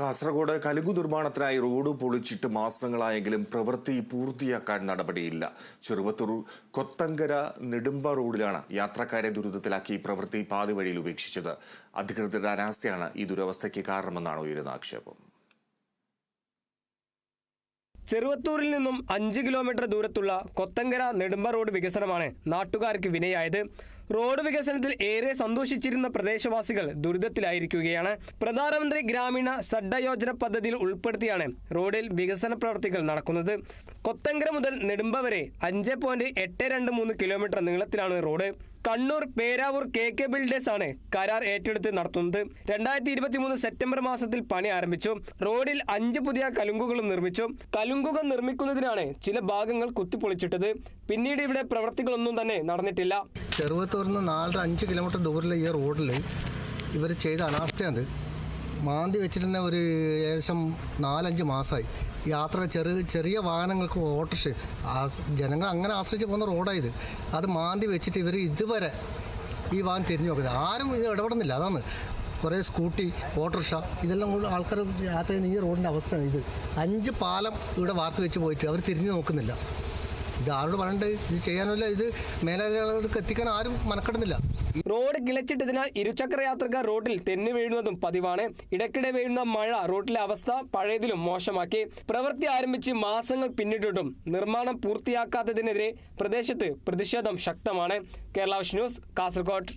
കാസർഗോഡ് കലുങ്കു നിർമ്മാണത്തിനായി റോഡ് പൊളിച്ചിട്ട് മാസങ്ങളായെങ്കിലും പ്രവൃത്തി പൂർത്തിയാക്കാൻ നടപടിയില്ല. ചെറുവത്തൂർ കൊത്തങ്കര നെടുമ്പ റോഡിലാണ് യാത്രക്കാരെ ദുരിതത്തിലാക്കി പ്രവൃത്തി പാതിവഴിയിൽ ഉപേക്ഷിച്ചത്. അധികൃതരുടെ അനാസ്ഥയാണ് ഈ ദുരവസ്ഥയ്ക്ക് കാരണമെന്നാണ് ഉയരുന്ന ആക്ഷേപം. ചെറുവത്തൂരിൽ നിന്നും അഞ്ച് കിലോമീറ്റർ ദൂരത്തുള്ള കൊത്തങ്കര നെടുമ്പ റോഡ് വികസനമാണ് നാട്ടുകാർക്ക് വിനയായത്. റോഡ് വികസനത്തിൽ ഏറെ സന്തോഷിച്ചിരുന്ന പ്രദേശവാസികൾ ദുരിതത്തിലായിരിക്കുകയാണ്. പ്രധാനമന്ത്രി ഗ്രാമീണ സഡ്ഡ യോജന പദ്ധതിയിൽ ഉൾപ്പെടുത്തിയാണ് റോഡിൽ വികസന പ്രവർത്തികൾ നടക്കുന്നത്. കൊത്തങ്കര മുതൽ നെടുമ്പ വരെ അഞ്ച് kilometre നീളത്തിലാണ് road. Kannur Peravoor K K builders ആണ് കരാർ ഏറ്റെടുത്ത് നടത്തുന്നത്. രണ്ടായിരത്തി ഇരുപത്തി മൂന്ന് സെപ്റ്റംബർ മാസത്തിൽ പണി ആരംഭിച്ചു. റോഡിൽ അഞ്ച് പുതിയ കലുങ്കുകളും നിർമ്മിച്ചു. കലുങ്കുകൾ നിർമ്മിക്കുന്നതിനാണ് ചില ഭാഗങ്ങൾ കുത്തിപ്പൊളിച്ചിട്ടത്. പിന്നീട് ഇവിടെ പ്രവർത്തികളൊന്നും തന്നെ നടന്നിട്ടില്ല. ചെറുവത്തൂർന്ന് നാലര അഞ്ച് കിലോമീറ്റർ ദൂരമുള്ള ഈ റോഡിൽ ഇവർ ചെയ്ത അനാസ്ഥയാണ് മാന്തി വെച്ചിട്ട് തന്നെ ഒരു ഏകദേശം നാലഞ്ച് മാസമായി യാത്ര ചെറിയ ചെറിയ വാഹനങ്ങൾക്ക് ഓട്ടോറിക്ഷ ആസ് ജനങ്ങൾ അങ്ങനെ ആശ്രയിച്ച് പോകുന്ന റോഡായത്. അത് മാന്തി വെച്ചിട്ട് ഇവർ ഇതുവരെ ഈ വാഹനം തിരിഞ്ഞു നോക്കുന്നത് ആരും ഇത് ഇടപെടുന്നില്ല. അതാണ് കുറേ സ്കൂട്ടി ഓട്ടോറിക്ഷ ഇതെല്ലാം കൊണ്ട് ആൾക്കാർ യാത്ര ചെയ്യുന്ന ഈ റോഡിന്റെ അവസ്ഥയാണ് ഇത്. അഞ്ച് പാലം ഇവിടെ വാർത്ത് വെച്ച് പോയിട്ട് അവർ തിരിഞ്ഞു നോക്കുന്നില്ല. ഇത് ആരോട് ഇത് ചെയ്യാനല്ല ഇത് മേലധികാരികൾക്ക് എത്തിക്കാൻ ആരും മനക്കെടുന്നില്ല. റോഡ് കിളച്ചിട്ടതിനാൽ ഇരുചക്ര യാത്രക്കാർ റോഡിൽ തെന്നി വീഴുന്നതും പതിവാണ്. ഇടയ്ക്കിടെ വീഴുന്ന മഴ റോഡിലെ അവസ്ഥ പഴയതിലും മോശമാക്കി. പ്രവൃത്തി ആരംഭിച്ച് മാസങ്ങൾ പിന്നിട്ടിട്ടും നിർമ്മാണം പൂർത്തിയാക്കാത്തതിനെതിരെ പ്രദേശത്ത് പ്രതിഷേധം ശക്തമാണ്. കേരള ന്യൂസ് കാസർഗോഡ്